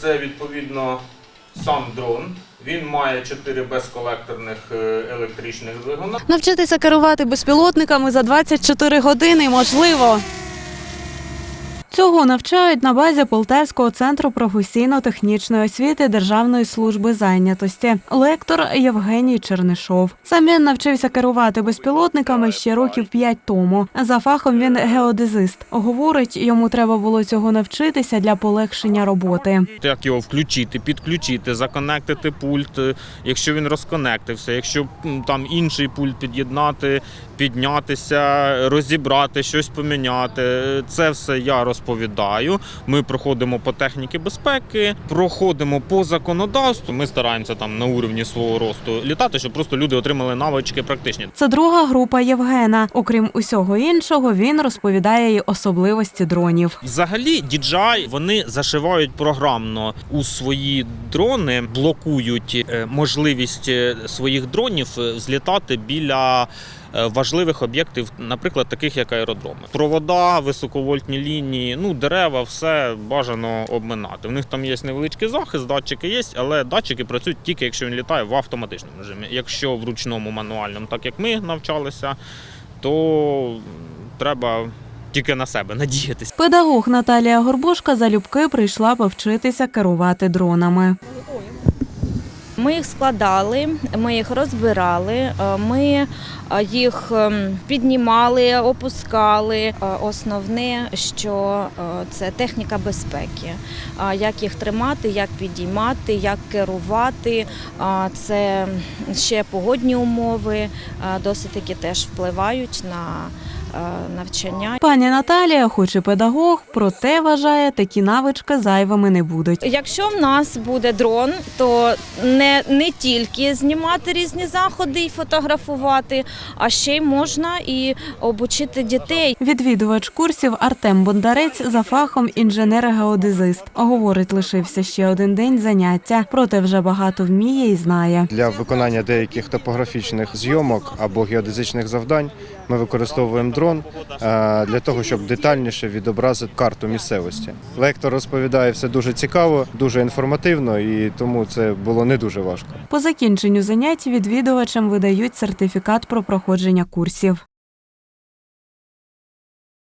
Це відповідно сам дрон. Він має чотири безколекторних е, електричних двигуна. Навчитися керувати безпілотниками за 24 години можливо. Цього навчають на базі Полтавського центру професійно-технічної освіти Державної служби зайнятості. Лектор Євгеній Чернишов. Сам він навчився керувати безпілотниками ще років п'ять тому. За фахом він геодезист. Говорить, йому треба було цього навчитися для полегшення роботи. Як його включити, підключити, законектити пульт, е, якщо він розконектився, якщо там інший пульт під'єднати, піднятися, розібрати, щось поміняти. Е, Це все я розповідаю. Ми проходимо по техніці безпеки, проходимо по законодавству. Ми стараємося там на уровні свого росту літати, щоб просто люди отримали навички практичні. Це друга група Євгена. Окрім усього іншого, він розповідає й особливості дронів. Взагалі, DJI вони зашивають програмно у свої дрони, блокують е, можливість е, своїх дронів е, злітати біля. Е, Важливих об'єктів, наприклад, таких як аеродроми, провода, високовольтні лінії, ну дерева, все бажано обминати. В них там є невеличкий захист, датчики є, але датчики працюють тільки якщо він літає в автоматичному режимі. Якщо в ручному мануальному, так як ми навчалися, то треба тільки на себе надіятися. Педагог Наталія Горбушка залюбки прийшла повчитися керувати дронами. Ми їх складали, ми їх розбирали, е, ми е, їх ем, піднімали, опускали. Е, Основне, що це техніка безпеки. Як їх тримати, як підіймати, як керувати. Це ще погодні умови, досить таки теж впливають на навчання. Пані Наталія, хоч і педагог, проте вважає, такі навички зайвими не будуть. Якщо в нас буде дрон, то не, не тільки знімати різні заходи і фотографувати, а ще й можна і обучити дітей. Відвідувач курсів Артем Бондарець за фахом інженер-геодезист. Говорить, лишився ще один день заняття, проте вже багато вміє і знає. Для виконання деяких топографічних зйомок або геодезичних завдань ми використовуємо дрон е, для того, щоб детальніше відобразити карту місцевості. Лектор розповідає все дуже цікаво, дуже інформативно, і тому це було не дуже важко. По закінченню занять відвідувачам видають сертифікат про проходження курсів.